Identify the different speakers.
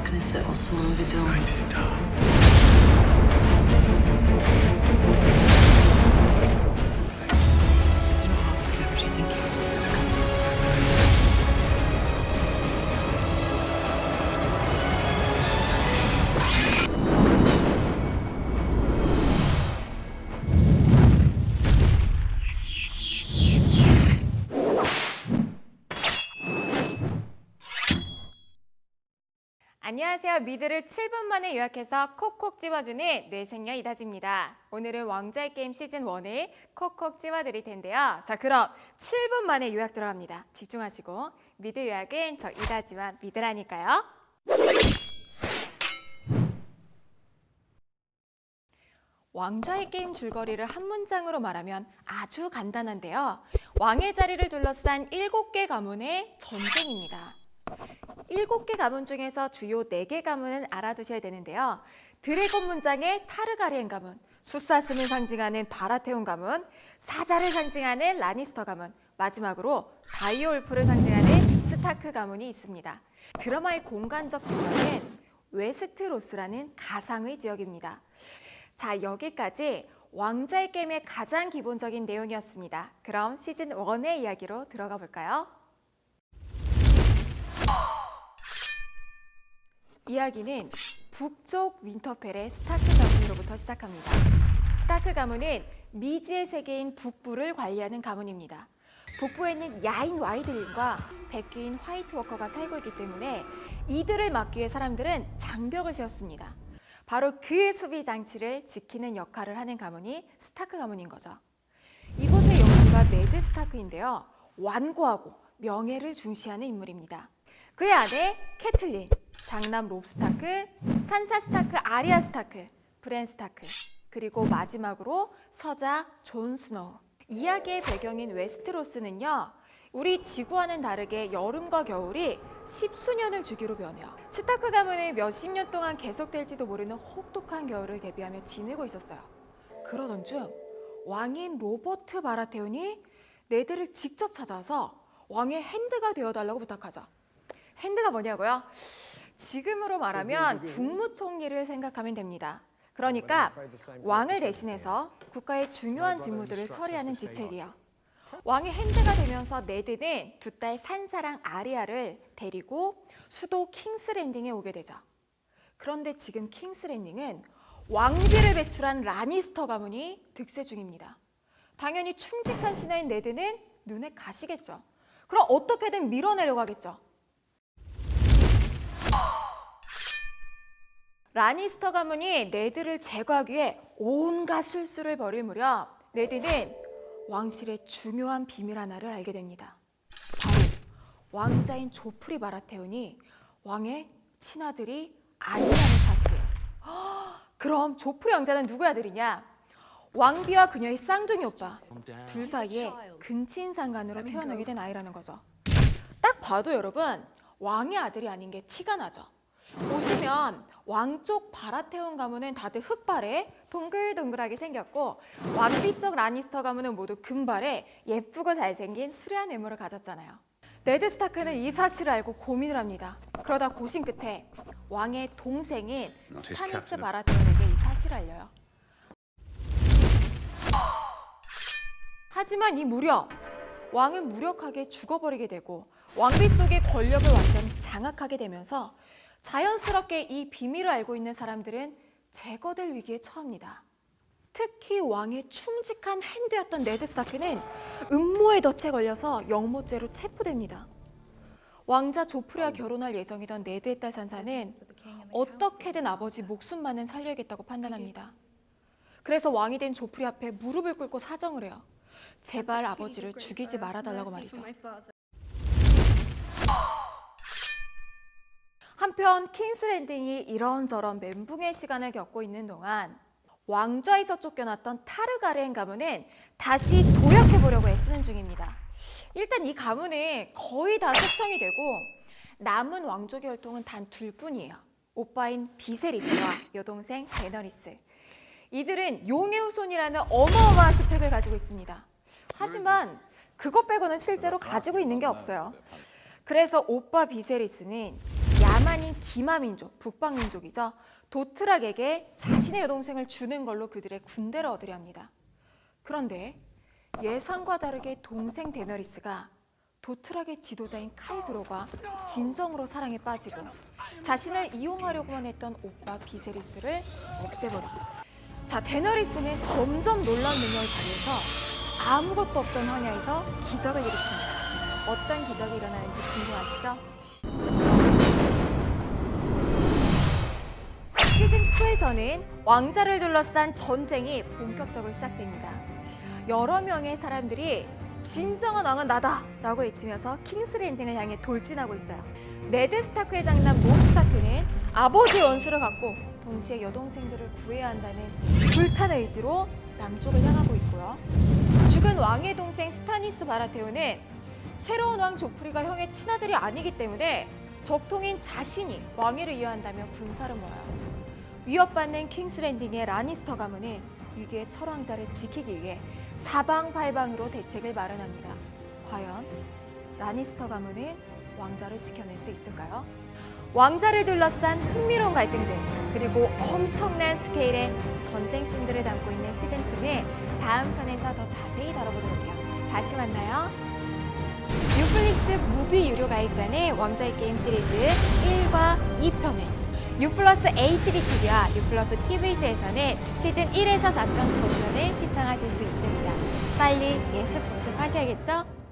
Speaker 1: darkness that will swallow the dawn.
Speaker 2: Night is dark.
Speaker 3: 안녕하세요. 미드를 7분 만에 요약해서 콕콕 집어주는 뇌생녀 이다지입니다. 오늘은 왕자의 게임 시즌 1을 콕콕 집어드릴 텐데요. 자, 그럼 7분 만에 요약 들어갑니다. 집중하시고 미드 요약은 저 이다지와 미드라니까요. 왕좌의 게임 줄거리를 한 문장으로 말하면 아주 간단한데요. 왕의 자리를 둘러싼 7개 가문의 전쟁입니다. 일곱 개 가문 중에서 주요 네 개 가문은 알아두셔야 되는데요. 드래곤 문장의 타르가리엔 가문, 숫사슴을 상징하는 바라테온 가문, 사자를 상징하는 라니스터 가문, 마지막으로 다이올프를 상징하는 스타크 가문이 있습니다. 드라마의 공간적 배경은 웨스트로스라는 가상의 지역입니다. 자, 여기까지 왕자의 게임의 가장 기본적인 내용이었습니다. 그럼 시즌 1의 이야기로 들어가 볼까요? 이야기는 북쪽 윈터펠의 스타크 가문으로부터 시작합니다. 스타크 가문은 미지의 세계인 북부를 관리하는 가문입니다. 북부에는 야인 와이드링과 백귀인 화이트 워커가 살고 있기 때문에 이들을 막기 위해 사람들은 장벽을 세웠습니다. 바로 그 수비 장치를 지키는 역할을 하는 가문이 스타크 가문인 거죠. 이곳의 영주가 네드 스타크인데요. 완고하고 명예를 중시하는 인물입니다. 그의 아내 캐틀린, 장남 롭 스타크, 산사 스타크 아리아 스타크, 브랜 스타크, 그리고 마지막으로 서자 존 스노우. 이야기의 배경인 웨스트로스는요. 우리 지구와는 다르게 여름과 겨울이 십수년을 주기로 변해요. 스타크 가문은 몇십 년 동안 계속될지도 모르는 혹독한 겨울을 대비하며 지내고 있었어요. 그러던 중 왕인 로버트 바라테온이 네드를 직접 찾아와서 왕의 핸드가 되어달라고 부탁하죠. 핸드가 뭐냐고요? 지금으로 말하면 국무총리를 생각하면 됩니다. 그러니까 왕을 대신해서 국가의 중요한 직무들을 처리하는 직책이요. 왕의 핸드가 되면서 네드는 두 딸 산사랑 아리아를 데리고 수도 킹스랜딩에 오게 되죠. 그런데 지금 킹스랜딩은 왕비를 배출한 라니스터 가문이 득세 중입니다. 당연히 충직한 신하인 네드는 눈에 가시겠죠. 그럼 어떻게든 밀어내려고 하겠죠. 라니스터 가문이 네드를 제거하기 위해 온갖 술수를 벌일 무렵 네드는 왕실의 중요한 비밀 하나를 알게 됩니다. 왕자인 조프리 바라테온이 왕의 친아들이 아니라는 사실이에요. 헉, 그럼 조프리 왕자는 누구의 아들이냐? 왕비와 그녀의 쌍둥이 오빠 둘 사이에 근친상간으로 태어나게 된 아이라는 거죠. 딱 봐도 여러분 왕의 아들이 아닌 게 티가 나죠. 보시면 왕쪽 바라테온 가문은 다들 흑발에 동글동글하게 생겼고 왕비 쪽 라니스터 가문은 모두 금발에 예쁘고 잘생긴 수려한 외모를 가졌잖아요. 네드 스타크는 이 사실을 알고 고민을 합니다. 그러다 고심 끝에 왕의 동생인
Speaker 2: his
Speaker 3: 스타니스. 바라테온에게 이 사실을 알려요. 하지만 이 무렵 왕은 무력하게 죽어버리게 되고 왕비 쪽의 권력을 완전 장악하게 되면서 자연스럽게 이 비밀을 알고 있는 사람들은 제거될 위기에 처합니다. 특히 왕의 충직한 핸드였던 네드 스타크는 음모의 덫에 걸려서 영모죄로 체포됩니다. 왕자 조프리와 결혼할 예정이던 네드의 딸 산사는 어떻게든 아버지 목숨만은 살려야겠다고 판단합니다. 그래서 왕이 된 조프리 앞에 무릎을 꿇고 사정을 해요. 제발 아버지를 죽이지 말아달라고 말이죠. 한편 킹스랜딩이 이런저런 멘붕의 시간을 겪고 있는 동안 왕좌에서 쫓겨났던 타르가렌 가문은 다시 도약해 보려고 애쓰는 중입니다. 일단 이 가문은 거의 다 숙청이 되고 남은 왕족의 혈통은 단 둘 뿐이에요. 오빠인 비세리스와 여동생 베너리스. 이들은 용의 후손이라는 어마어마한 스펙을 가지고 있습니다. 하지만 그것 빼고는 실제로 가지고 있는 게 없어요. 그래서 오빠 비세리스는 야만인 기마민족, 북방민족이죠. 도트락에게 자신의 여동생을 주는 걸로 그들의 군대를 얻으려 합니다. 그런데 예상과 다르게 동생 데너리스가 도트락의 지도자인 칼드로가 진정으로 사랑에 빠지고 자신을 이용하려고만 했던 오빠 비세리스를 없애버리죠. 자, 데너리스는 점점 놀라운 능력을 발휘해서 아무것도 없던 황야에서 기적을 일으킵니다. 어떤 기적이 일어나는지 궁금하시죠? 시즌 2에서는 왕자를 둘러싼 전쟁이 본격적으로 시작됩니다. 여러 명의 사람들이 진정한 왕은 나다 라고 외치면서 킹스랜딩을 향해 돌진하고 있어요. 네드 스타크의 장남 몬 스타크는 아버지의 원수를 갖고 동시에 여동생들을 구해야 한다는 불타는 의지로 남쪽을 향하고 있고요. 죽은 왕의 동생 스타니스 바라테오는 새로운 왕 조프리가 형의 친아들이 아니기 때문에 적통인 자신이 왕위를 이어한다며 군사를 모아요. 위협받는 킹스랜딩의 라니스터 가문은 위기의 철왕자를 지키기 위해 사방팔방으로 대책을 마련합니다. 과연 라니스터 가문은 왕자를 지켜낼 수 있을까요? 왕자를 둘러싼 흥미로운 갈등들 그리고 엄청난 스케일의 전쟁 씬들을 담고 있는 시즌 2는 다음 편에서 더 자세히 다뤄보도록 해요. 다시 만나요. 유플릭스 무비 유료 가입자는 왕자의 게임 시리즈 1과 2편을 유플러스 HD TV와 유플러스 TV즈에서는 시즌 1에서 4편 전편을 시청하실 수 있습니다. 빨리 예습 복습하셔야겠죠?